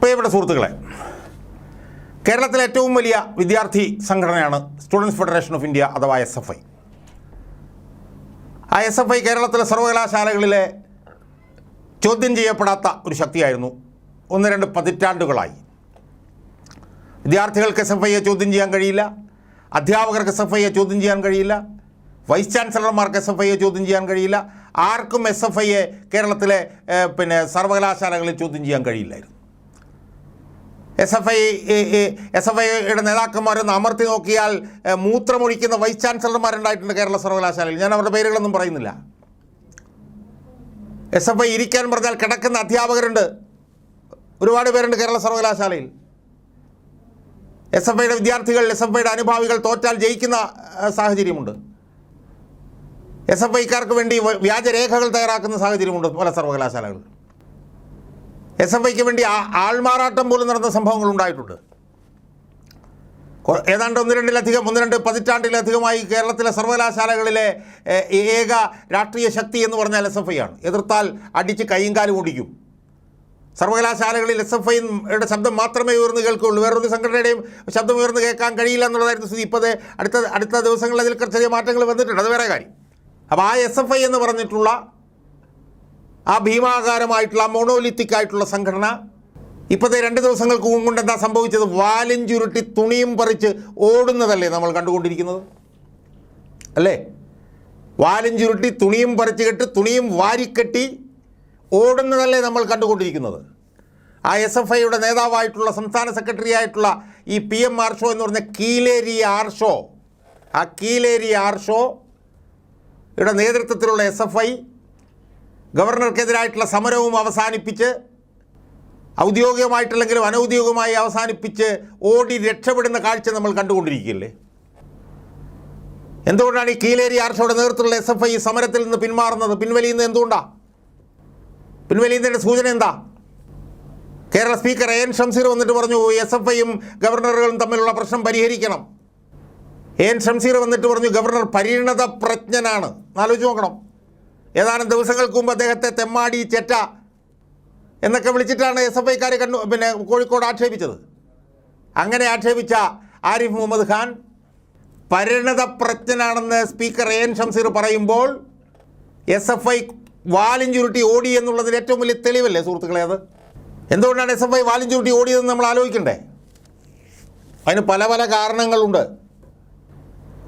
പ്രിയപ്പെട്ട സുഹൃത്തുക്കളെ കേരളത്തിലെ ഏറ്റവും വലിയ വിദ്യാർത്ഥി സംഘടനയാണ് സ്റ്റുഡൻസ് ഫെഡറേഷൻ ഓഫ് ഇന്ത്യ അഥവാ എസ് എഫ് ഐ. ആ എസ് എഫ് ഐ കേരളത്തിലെ സർവകലാശാലകളിലെ ചോദ്യം ചെയ്യപ്പെടാത്ത ഒരു ശക്തിയായിരുന്നു. ഒന്ന് രണ്ട് പതിറ്റാണ്ടുകളായി. വിദ്യാർത്ഥികൾക്ക് എസ് എഫ് ഐയെ ചോദ്യം ചെയ്യാൻ കഴിയില്ല. അധ്യാപകർക്ക് എസ് എഫ് ഐയെ ചോദ്യം ചെയ്യാൻ കഴിയില്ല. വൈസ് ചാൻസലർമാർക്ക് എസ് എഫ് ഐയെ ചോദ്യം ചെയ്യാൻ കഴിയില്ല. ആർക്കും എസ് എഫ് ഐയെ കേരളത്തിലെ പിന്നെ സർവകലാശാലകളിൽ ചോദ്യം ചെയ്യാൻ കഴിയില്ലായിരുന്നു. S F I S F ഐയുടെ നേതാക്കന്മാരൊന്ന് അമർത്തി നോക്കിയാൽ മൂത്രമൊഴിക്കുന്ന വൈസ് ചാൻസലർമാരുണ്ടായിട്ടുണ്ട് കേരള സർവകലാശാലയിൽ. ഞാൻ അവരുടെ പേരുകളൊന്നും പറയുന്നില്ല. എസ് എഫ് ഐ ഇരിക്കാൻ പറഞ്ഞാൽ കിടക്കുന്ന അധ്യാപകരുണ്ട്. ഒരുപാട് പേരുണ്ട് കേരള സർവകലാശാലയിൽ. എസ് എഫ് ഐയുടെ വിദ്യാർത്ഥികൾ എസ് എഫ് ഐയുടെ അനുഭാവികൾ തോറ്റാൽ ജയിക്കുന്ന സാഹചര്യമുണ്ട്. എസ് എഫ് ഐക്കാർക്ക് വേണ്ടി വ്യാജരേഖകൾ തയ്യാറാക്കുന്ന സാഹചര്യമുണ്ട് പല സർവകലാശാലകളിൽ എസ് എഫ് ഐക്ക് വേണ്ടി ആൾമാറാട്ടം പോലും നടന്ന സംഭവങ്ങൾ ഉണ്ടായിട്ടുണ്ട്. ഏതാണ്ട് ഒന്ന് രണ്ടിലധികം ഒന്ന് രണ്ട് പതിറ്റാണ്ടിലധികമായി കേരളത്തിലെ സർവകലാശാലകളിലെ ഏക രാഷ്ട്രീയ ശക്തി എന്ന് പറഞ്ഞാൽ എസ് എഫ് ഐ ആണ്. എതിർത്താൽ അടിച്ച് കൈയും കാലും ഓടിക്കും. സർവകലാശാലകളിൽ എസ് എഫ് ഐയുടെ ശബ്ദം മാത്രമേ ഉയർന്നു കേൾക്കുകയുള്ളൂ വേറൊരു സംഘടനയുടെയും ശബ്ദം ഉയർന്നു കേൾക്കാൻ കഴിയില്ല എന്നുള്ളതായിരുന്നു സ്ഥിതി. ഇപ്പോൾ അടുത്ത അടുത്ത ദിവസങ്ങളിൽ അതിൽ ചെറിയ മാറ്റങ്ങൾ വന്നിട്ടുണ്ട്. അത് വേറെ കാര്യം. അപ്പോൾ ആ എസ് എഫ് ഐ എന്ന് പറഞ്ഞിട്ടുള്ള ആ ഭീമാകാരമായിട്ടുള്ള മോണോലിത്തിക് ആയിട്ടുള്ള സംഘടന ഇപ്പോഴത്തെ രണ്ട് ദിവസങ്ങൾക്ക് കൊണ്ട് എന്താ സംഭവിച്ചത്? വാലും ചുരുട്ടി തുണിയും പറിച്ച് ഓടുന്നതല്ലേ നമ്മൾ കണ്ടുകൊണ്ടിരിക്കുന്നത്? അല്ലേ? വാലും ചുരുട്ടി തുണിയും പറിച്ച് കെട്ട് തുണിയും വാരിക്കെട്ടി ഓടുന്നതല്ലേ നമ്മൾ കണ്ടുകൊണ്ടിരിക്കുന്നത്. ആ എസ് എഫ് ഐയുടെ നേതാവായിട്ടുള്ള സംസ്ഥാന സെക്രട്ടറി ആയിട്ടുള്ള ഈ പി എം ആർഷോ എന്ന് പറഞ്ഞ കീലേരി ആർഷോ ആ കീലേരി ആർഷോ യുടെ നേതൃത്വത്തിലുള്ള എസ് എഫ് ഐ ഗവർണർക്കെതിരായിട്ടുള്ള സമരവും അവസാനിപ്പിച്ച് ഔദ്യോഗികമായിട്ടല്ലെങ്കിലും അനൗദ്യോഗികമായി അവസാനിപ്പിച്ച് ഓടി രക്ഷപ്പെടുന്ന കാഴ്ച നമ്മൾ കണ്ടുകൊണ്ടിരിക്കുകയല്ലേ? എന്തുകൊണ്ടാണ് ഈ കീലേരി ആർഷയുടെ നേതൃത്വത്തിലുള്ള എസ് എഫ് ഐ സമരത്തിൽ നിന്ന് പിന്മാറുന്നത്? പിൻവലിയുന്നത് എന്തുകൊണ്ടാണ് പിൻവലിയുന്നതിന്റെ സൂചന എന്താ? Kerala speaker A N Shamseer വന്നിട്ട് പറഞ്ഞു എസ് എഫ് ഐയും ഗവർണറുകളും തമ്മിലുള്ള പ്രശ്നം പരിഹരിക്കണം. എ എൻ ഷംസീർ വന്നിട്ട് പറഞ്ഞു ഗവർണർ പരിണത പ്രജ്ഞനാണ് ആലോചിച്ച് നോക്കണം. ഏതാനും ദിവസങ്ങൾക്ക് മുമ്പ് അദ്ദേഹത്തെ തെമ്മാടി ചെറ്റ എന്നൊക്കെ വിളിച്ചിട്ടാണ് എസ് എഫ് ഐക്കാരെ കണ്ടു പിന്നെ കോഴിക്കോട് ആക്ഷേപിച്ചത്. അങ്ങനെ ആക്ഷേപിച്ച ആരിഫ് മുഹമ്മദ് ഖാൻ പരിണത പ്രജ്ഞനാണെന്ന് സ്പീക്കർ എ എൻ ഷംസീർ പറയുമ്പോൾ എസ് എഫ് ഐ വാലും ചുരുട്ടി ഓടി എന്നുള്ളതിൽ ഏറ്റവും വലിയ തെളിവല്ലേ സുഹൃത്തുക്കളെ അത്? എന്തുകൊണ്ടാണ് എസ് എഫ് ഐ വാലും ചുരുട്ടി ഓടിയതെന്ന് നമ്മൾ ആലോചിക്കണ്ടേ? അതിന് പല പല കാരണങ്ങളുണ്ട്.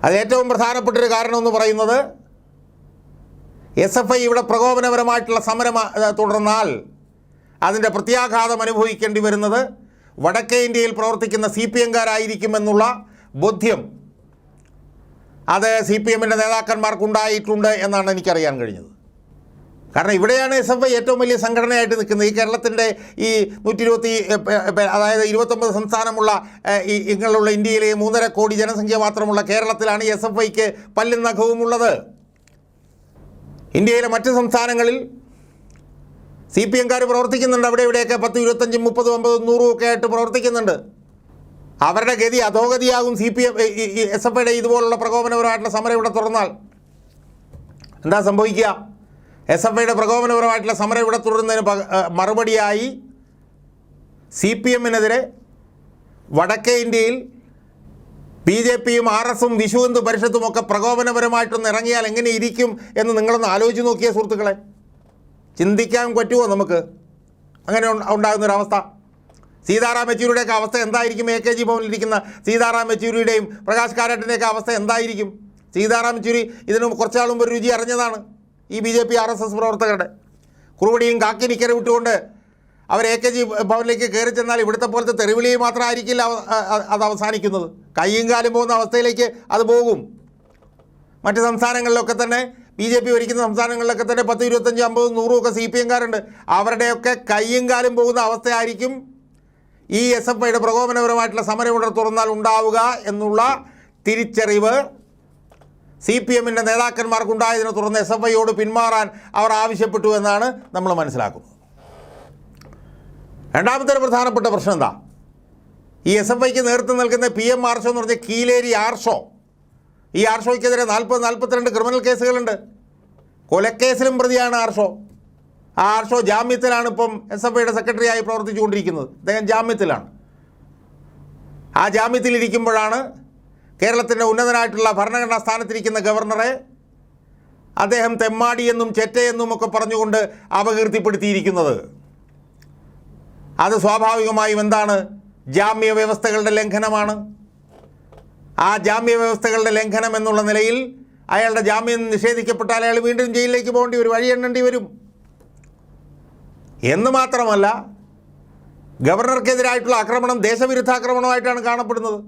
അത് ഏറ്റവും പ്രധാനപ്പെട്ടൊരു കാരണം എന്ന് പറയുന്നത് എസ് എഫ് ഐ ഇവിടെ പ്രകോപനപരമായിട്ടുള്ള സമരം തുടർന്നാൽ അതിന്റെ പ്രത്യാഘാതം അനുഭവിക്കേണ്ടി വരുന്നത് വടക്കേ ഇന്ത്യയിൽ പ്രവർത്തിക്കുന്ന സി പി എംകാരായിരിക്കുമെന്നുള്ള ബോധ്യം അത് സി പി എമ്മിന്റെ നേതാക്കന്മാർക്കുണ്ടായിട്ടുണ്ട് എന്നാണ് എനിക്കറിയാൻ കഴിഞ്ഞത്. കാരണം ഇവിടെയാണ് എസ് എഫ് ഐ ഏറ്റവും വലിയ സംഘടനയായിട്ട് നിൽക്കുന്നത്. ഈ കേരളത്തിന്റെ ഈ നൂറ്റി ഇരുപത്തി അതായത് ഇരുപത്തൊമ്പത് സംസ്ഥാനമുള്ള ഈ ഇങ്ങനെയുള്ള ഇന്ത്യയിലെ മൂന്നര കോടി ജനസംഖ്യ മാത്രമുള്ള കേരളത്തിലാണ് എസ് എഫ് ഐക്ക് പല്ലും നഖവുമുള്ളത്. ഇന്ത്യയിലെ മറ്റ് സംസ്ഥാനങ്ങളിൽ സി പി എംകാർ പ്രവർത്തിക്കുന്നുണ്ട്. അവിടെ ഇവിടെയൊക്കെ പത്ത് ഇരുപത്തഞ്ചും മുപ്പതും അമ്പതും നൂറും ഒക്കെ ആയിട്ട് പ്രവർത്തിക്കുന്നുണ്ട്. അവരുടെ ഗതി അധോഗതിയാകും C P M S F ഐയുടെ ഇതുപോലുള്ള പ്രകോപനപരമായിട്ടുള്ള സമരം ഇവിടെ തുറന്നാൽ എന്താ സംഭവിക്കുക? എസ് എഫ് ഐയുടെ പ്രകോപനപരമായിട്ടുള്ള സമരം ഇവിടെ തുടരുന്നതിന് മറുപടിയായി സി പി എമ്മിനെതിരെ വടക്കേ ഇന്ത്യയിൽ ബി ജെ പിയും ആർ എസും വിശ്വഹിന്ദു പരിഷത്തും ഒക്കെ പ്രകോപനപരമായിട്ടൊന്ന് ഇറങ്ങിയാൽ എങ്ങനെ ഇരിക്കും എന്ന് നിങ്ങളൊന്ന് ആലോചിച്ച് നോക്കിയ സുഹൃത്തുക്കളെ. ചിന്തിക്കാൻ പറ്റുമോ നമുക്ക്? അങ്ങനെ ഉണ്ട- ഉണ്ടാകുന്നൊരവസ്ഥ. സീതാറാം യെച്ചൂരിയുടെയൊക്കെ അവസ്ഥ എന്തായിരിക്കും? എ കെ ജി ഭവനിലിരിക്കുന്ന സീതാറാം യെച്ചൂരിയുടെയും പ്രകാശ് കാരാട്ടിന്റെയൊക്കെ അവസ്ഥ എന്തായിരിക്കും? സീതാറാം യെച്ചൂരി ഇതിന് കുറച്ചാൾ മുമ്പ് രുചി അറിഞ്ഞതാണ് ഈ B J P R S S പ്രവർത്തകരുടെ. കുറുവടിയും കാക്കിനിക്കര വിട്ടുകൊണ്ട് അവർ എ കെ ജി ഭവനിലേക്ക് കയറി ചെന്നാൽ ഇവിടുത്തെ പോലത്തെ തെരുവിളി മാത്രമായിരിക്കില്ല അത് അവസാനിക്കുന്നത്. കയ്യും കാലും പോകുന്ന അവസ്ഥയിലേക്ക് അത് പോകും. മറ്റ് സംസ്ഥാനങ്ങളിലൊക്കെ തന്നെ ബി ജെ പി ഭരിക്കുന്ന സംസ്ഥാനങ്ങളിലൊക്കെ തന്നെ പത്ത് ഇരുപത്തഞ്ച് അമ്പതും നൂറും ഒക്കെ സി പി എംകാരുണ്ട്. അവരുടെയൊക്കെ കയ്യും കാലും പോകുന്ന അവസ്ഥയായിരിക്കും ഈ എസ് എഫ് ഐയുടെ പ്രകോപനപരമായിട്ടുള്ള സമരം ഇവിടെ തുറന്നാൽ ഉണ്ടാവുക എന്നുള്ള തിരിച്ചറിവ് സി പി എമ്മിന്റെ നേതാക്കന്മാർക്കുണ്ടായതിനെ തുടർന്ന് എസ് എഫ് ഐയോട് പിന്മാറാൻ അവർ ആവശ്യപ്പെട്ടു എന്നാണ് നമ്മൾ മനസ്സിലാക്കുന്നത്. രണ്ടാമത്തെ ഒരു പ്രധാനപ്പെട്ട പ്രശ്നം എന്താ? ഈ എസ് എഫ് ഐക്ക് നേതൃത്വം നൽകുന്ന പി എം ആർഷോ എന്ന് പറഞ്ഞ കീലേരി ആർഷോ ഈ ആർഷോയ്ക്കെതിരെ നാൽപ്പത് നാൽപ്പത്തിരണ്ട് ക്രിമിനൽ കേസുകളുണ്ട്. കൊലക്കേസിലും പ്രതിയാണ് ആർഷോ ആ ആർഷോ ജാമ്യത്തിലാണ് ഇപ്പം എസ് എഫ് ഐയുടെ സെക്രട്ടറിയായി പ്രവർത്തിച്ചുകൊണ്ടിരിക്കുന്നത്. അദ്ദേഹം ജാമ്യത്തിലാണ്. ആ ജാമ്യത്തിലിരിക്കുമ്പോഴാണ് കേരളത്തിന്റെ ഉന്നതനായിട്ടുള്ള ഭരണഘടനാ സ്ഥാനത്തിരിക്കുന്ന ഗവർണറെ അദ്ദേഹം തെമ്മാടിയെന്നും ചെറ്റയെന്നും ഒക്കെ പറഞ്ഞുകൊണ്ട് അപകീർത്തിപ്പെടുത്തിയിരിക്കുന്നത്. അത് സ്വാഭാവികമായും എന്താണ്? ജാമ്യ വ്യവസ്ഥകളുടെ ലംഘനമാണ്. ആ ജാമ്യ വ്യവസ്ഥകളുടെ ലംഘനം എന്നുള്ള നിലയിൽ അയാളുടെ ജാമ്യം നിഷേധിക്കപ്പെട്ടാൽ അയാൾ വീണ്ടും ജയിലിലേക്ക് പോകേണ്ടി വരും വഴി എണ്ണേണ്ടി വരും. എന്ന് മാത്രമല്ല ഗവർണർക്കെതിരായിട്ടുള്ള ആക്രമണം ദേശവിരുദ്ധ ആക്രമണമായിട്ടാണ് കാണപ്പെടുന്നത്.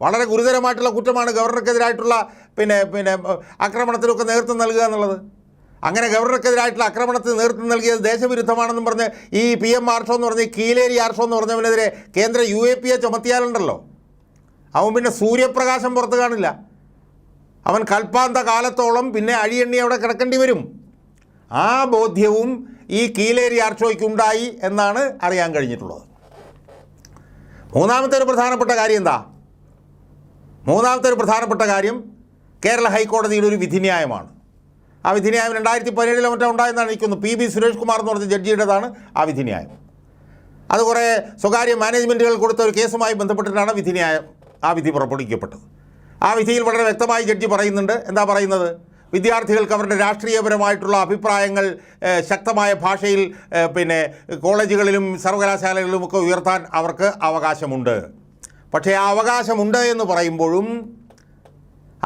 വളരെ ഗുരുതരമായിട്ടുള്ള കുറ്റമാണ് ഗവർണർക്കെതിരായിട്ടുള്ള പിന്നെ പിന്നെ ആക്രമണത്തിനൊക്കെ നേതൃത്വം നൽകുക എന്നുള്ളത്. അങ്ങനെ ഗവർണർക്കെതിരായിട്ടുള്ള ആക്രമണത്തിന് നേതൃത്വം നൽകിയത് ദേശവിരുദ്ധമാണെന്നും പറഞ്ഞ് ഈ പി എം ആർഷോ എന്ന് പറഞ്ഞ് കീലേരി ആർഷോ എന്ന് പറഞ്ഞവനെതിരെ കേന്ദ്ര യു എ പി എ ചുമത്തിയാലുണ്ടല്ലോ. അവൻ പിന്നെ സൂര്യപ്രകാശം പുറത്ത് കാണില്ല. അവൻ കൽപ്പാന്ത കാലത്തോളം പിന്നെ അഴിയെണ്ണി അവിടെ കിടക്കേണ്ടി വരും. ആ ബോധ്യവും ഈ കീലേരി ആർഷോയ്ക്കുണ്ടായി എന്നാണ് അറിയാൻ കഴിഞ്ഞിട്ടുള്ളത്. മൂന്നാമത്തെ ഒരു പ്രധാനപ്പെട്ട കാര്യം എന്താ? മൂന്നാമത്തെ ഒരു പ്രധാനപ്പെട്ട കാര്യം കേരള ഹൈക്കോടതിയുടെ ഒരു വിധിന്യായമാണ്. ആ വിധിന്യായം രണ്ടായിരത്തി പതിനേഴിലെ മറ്റോ ഉണ്ടായെന്നാണ് എനിക്കൊന്ന് പി ബി സുരേഷ് കുമാർ എന്ന് പറഞ്ഞ ജഡ്ജിയുടേതാണ് ആ വിധിന്യായം. അത് കുറേ സ്വകാര്യ മാനേജ്മെന്റുകൾ കൊടുത്ത ഒരു കേസുമായി ബന്ധപ്പെട്ടിട്ടാണ് വിധിന്യായം ആ വിധി പുറപ്പെടുവിക്കപ്പെട്ടത്. ആ വിധിയിൽ വളരെ വ്യക്തമായി ജഡ്ജി പറയുന്നുണ്ട്. എന്താ പറയുന്നത്? വിദ്യാർത്ഥികൾക്ക് അവരുടെ രാഷ്ട്രീയപരമായിട്ടുള്ള അഭിപ്രായങ്ങൾ ശക്തമായ ഭാഷയിൽ പിന്നെ കോളേജുകളിലും സർവകലാശാലകളിലുമൊക്കെ ഉയർത്താൻ അവർക്ക് അവകാശമുണ്ട്. പക്ഷേ ആ അവകാശമുണ്ട് എന്ന് പറയുമ്പോഴും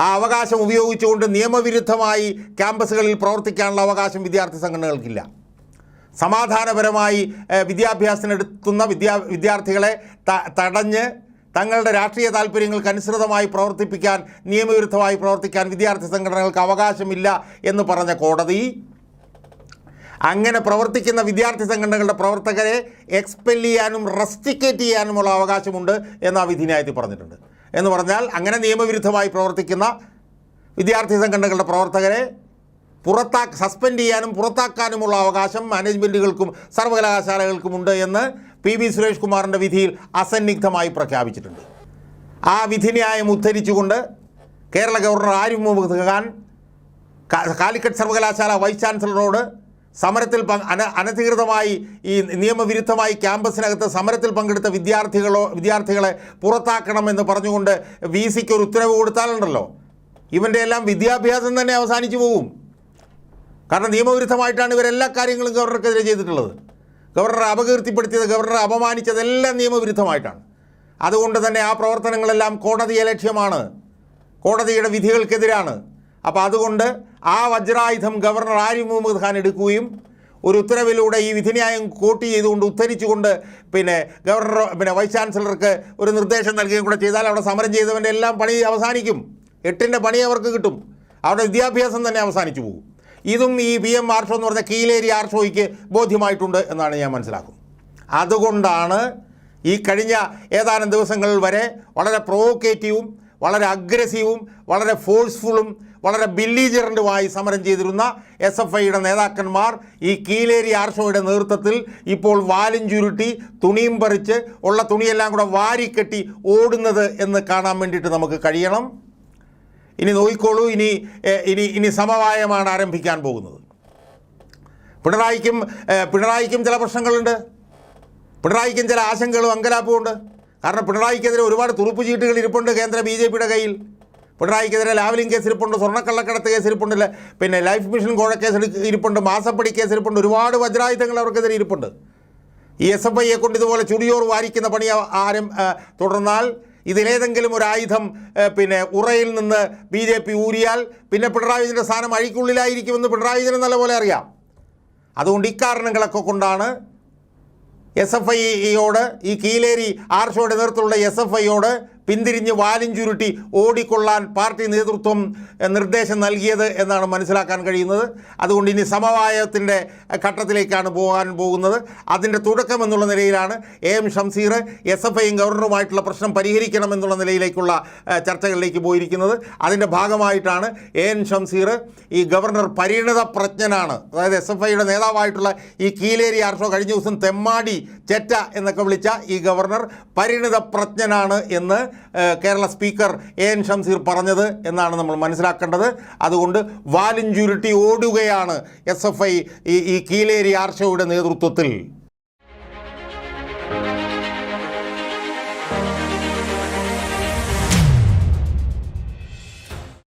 ആ അവകാശം ഉപയോഗിച്ചുകൊണ്ട് നിയമവിരുദ്ധമായി ക്യാമ്പസുകളിൽ പ്രവർത്തിക്കാനുള്ള അവകാശം വിദ്യാർത്ഥി സംഘടനകൾക്കില്ല. സമാധാനപരമായി വിദ്യാഭ്യാസം വിദ്യാഭ്യാസത്തിനെടുത്തുന്ന വിദ്യാ വിദ്യാർത്ഥികളെ തടഞ്ഞ് തങ്ങളുടെ രാഷ്ട്രീയ താല്പര്യങ്ങൾക്ക് അനുസൃതമായി പ്രവർത്തിപ്പിക്കാൻ നിയമവിരുദ്ധമായി പ്രവർത്തിക്കാൻ വിദ്യാർത്ഥി സംഘടനകൾക്ക് അവകാശമില്ല എന്ന് പറഞ്ഞ കോടതി അങ്ങനെ പ്രവർത്തിക്കുന്ന വിദ്യാർത്ഥി സംഘടനകളുടെ പ്രവർത്തകരെ എക്സ്പെൽ ചെയ്യാനും റെസ്റ്റിക്കേറ്റ് ചെയ്യാനുമുള്ള അവകാശമുണ്ട് എന്ന് ആ വിധിന്യായത്തിൽ പറഞ്ഞിട്ടുണ്ട്. എന്ന് പറഞ്ഞാൽ അങ്ങനെ നിയമവിരുദ്ധമായി പ്രവർത്തിക്കുന്ന വിദ്യാർത്ഥി സംഘടനകളുടെ പ്രവർത്തകരെ പുറത്താ സസ്പെൻഡ് ചെയ്യാനും പുറത്താക്കാനുമുള്ള അവകാശം മാനേജ്മെന്റുകൾക്കും സർവകലാശാലകൾക്കുമുണ്ട് എന്ന് പി വി സുരേഷ് കുമാറിന്റെ വിധിയിൽ അസന്നിഗ്ധമായി പ്രഖ്യാപിച്ചിട്ടുണ്ട്. ആ വിധിന്യായം ഉദ്ധരിച്ചുകൊണ്ട് കേരള ഗവർണർ ആരിഫ് മുഹമ്മദ് ഖാൻ കാലിക്കറ്റ് സർവകലാശാല വൈസ് ചാൻസലറോട് സമരത്തിൽ അനധികൃതമായി ഈ നിയമവിരുദ്ധമായി ക്യാമ്പസിനകത്ത് സമരത്തിൽ പങ്കെടുത്ത വിദ്യാർത്ഥികളോ വിദ്യാർത്ഥികളെ പുറത്താക്കണമെന്ന് പറഞ്ഞുകൊണ്ട് വി സിക്ക് ഒരു ഉത്തരവ് കൊടുത്താലുണ്ടല്ലോ. ഇവന്റെ എല്ലാം വിദ്യാഭ്യാസം തന്നെ അവസാനിച്ചു പോകും. കാരണം നിയമവിരുദ്ധമായിട്ടാണ് ഇവരെല്ലാ കാര്യങ്ങളും ഗവർണർക്കെതിരെ ചെയ്തിട്ടുള്ളത്. ഗവർണറെ അപകീർത്തിപ്പെടുത്തിയത് ഗവർണറെ അപമാനിച്ചതെല്ലാം നിയമവിരുദ്ധമായിട്ടാണ്. അതുകൊണ്ട് തന്നെ ആ പ്രവർത്തനങ്ങളെല്ലാം കോടതിയെ ലക്ഷ്യമാണ് കോടതിയുടെ വിധികൾക്കെതിരാണ്. അപ്പോൾ അതുകൊണ്ട് ആ വജ്രായുധം ഗവർണർ ആരിഫ് മുഹമ്മദ് ഖാൻ എടുക്കുകയും ഒരു ഉത്തരവിലൂടെ ഈ വിധിന്യായം കോട്ട് ചെയ്തുകൊണ്ട് ഉദ്ധരിച്ചുകൊണ്ട് പിന്നെ ഗവർണർ പിന്നെ വൈസ് ചാൻസലർക്ക് ഒരു നിർദ്ദേശം നൽകുകയും കൂടെ ചെയ്താൽ അവിടെ സമരം ചെയ്തവന്റെ എല്ലാം പണി അവസാനിക്കും. എട്ടിന്റെ പണി അവർക്ക് കിട്ടും. അവരുടെ വിദ്യാഭ്യാസം തന്നെ അവസാനിച്ചു പോകും. ഇതും ഈ പി എം ആർഷോ എന്ന് പറഞ്ഞ കീലേരി ആർഷോയ്ക്ക് ബോധ്യമായിട്ടുണ്ട് എന്നാണ് ഞാൻ മനസ്സിലാക്കുന്നത്. അതുകൊണ്ടാണ് ഈ കഴിഞ്ഞ ഏതാനും ദിവസങ്ങൾ വരെ വളരെ പ്രൊവോക്കേറ്റീവും വളരെ അഗ്രസീവും വളരെ ഫോഴ്സ്ഫുള്ളും വളരെ ബില്ലീജറന്റുമായി സമരം ചെയ്തിരുന്ന എസ് എഫ് ഐയുടെ നേതാക്കന്മാർ ഈ കീലേരി ആർഷോയുടെ നേതൃത്വത്തിൽ ഇപ്പോൾ വാലും ചുരുട്ടി തുണിയും പറിച്ച് ഉള്ള തുണിയെല്ലാം കൂടെ വാരിക്കെട്ടി ഓടുന്നത് എന്ന് കാണാൻ വേണ്ടിയിട്ട് നമുക്ക് കഴിയണം. ഇനി നോക്കിക്കോളൂ ഇനി ഇനി ഇനി സമവായമാണ് ആരംഭിക്കാൻ പോകുന്നത്. പിണറായിക്കും പിണറായിക്കും ചില പ്രശ്നങ്ങളുണ്ട്. പിണറായിക്കും ചില ആശങ്കകളും അങ്കലാപ്പുമുണ്ട് കാരണം പിണറായിക്കെതിരെ ഒരുപാട് തുറുപ്പ് ചീട്ടുകൾ ഇരിപ്പുണ്ട് കേന്ദ്ര ബി കയ്യിൽ. പിണറായിക്കെതിരെ ലാവലിംഗ് കേസ് ഇരിപ്പുണ്ട് സ്വർണക്കള്ളക്കടത്ത് കേസ് ഇരിപ്പുണ്ട് പിന്നെ ലൈഫ് മിഷൻ കോഴ കേസ് എടുക്ക- ഇരിപ്പുണ്ട് മാസപ്പടി കേസ് ഇരിപ്പുണ്ട് ഒരുപാട് വജ്രായുധങ്ങൾ അവർക്കെതിരെ ഇരിപ്പുണ്ട്. ഈ എസ് എഫ് ഐയെ കൊണ്ട് ഇതുപോലെ ചുടിയോർ വാരിക്കുന്ന പണി ആരം ആരും തുടർന്നാൽ ഇതിലേതെങ്കിലും ഒരു ആയുധം പിന്നെ ഉറയിൽ നിന്ന് ബി ജെ പി ഊരിയാൽ പിന്നെ പിണറായി വിജയന്റെ സ്ഥാനം അഴിക്കുള്ളിലായിരിക്കുമെന്ന് പിണറായി വിജയന് നല്ലപോലെ അറിയാം. അതുകൊണ്ട് ഇക്കാരണങ്ങളൊക്കെ കൊണ്ടാണ് എസ് എഫ് ഐയോട് ഈ കീലേരി ആർഷോയുടെ നേതൃത്വത്തിലുള്ള എസ് എഫ് ഐയോട് പിന്തിരിഞ്ഞ് വാലും ചുരുട്ടി ഓടിക്കൊള്ളാൻ പാർട്ടി നേതൃത്വം നിർദ്ദേശം നൽകിയത് എന്നാണ് മനസ്സിലാക്കാൻ കഴിയുന്നത്. അതുകൊണ്ട് ഇനി സമവായത്തിന്റെ ഘട്ടത്തിലേക്കാണ് പോകാൻ പോകുന്നത്. അതിന്റെ തുടക്കം എന്നുള്ള നിലയിലാണ് A M Shamseer S F ഐയും ഗവർണറുമായിട്ടുള്ള പ്രശ്നം പരിഹരിക്കണം എന്നുള്ള നിലയിലേക്കുള്ള ചർച്ചകളിലേക്ക് പോയിരിക്കുന്നത്. അതിന്റെ ഭാഗമായിട്ടാണ് എ എൻ ഷംസീർ ഈ ഗവർണർ പരിണിത പ്രജ്ഞനാണ്. അതായത് എസ് എഫ് ഐയുടെ നേതാവായിട്ടുള്ള ഈ കീലേരി ആർഷോ കഴിഞ്ഞ ദിവസം തെമ്മാടി ചെറ്റ എന്നൊക്കെ വിളിച്ച ഈ ഗവർണർ പരിണിത പ്രജ്ഞനാണ് എന്ന് Kerala speaker A N Shamseer പറഞ്ഞത് എന്നാണ് നമ്മൾ മനസ്സിലാക്കേണ്ടത്. അതുകൊണ്ട് വാലിഞ്ചുരുട്ടി ചുരുട്ടി ഓടുകയാണ് എസ് എഫ് ഐ ഈ കീലേരി ആർഷയുടെ നേതൃത്വത്തിൽ.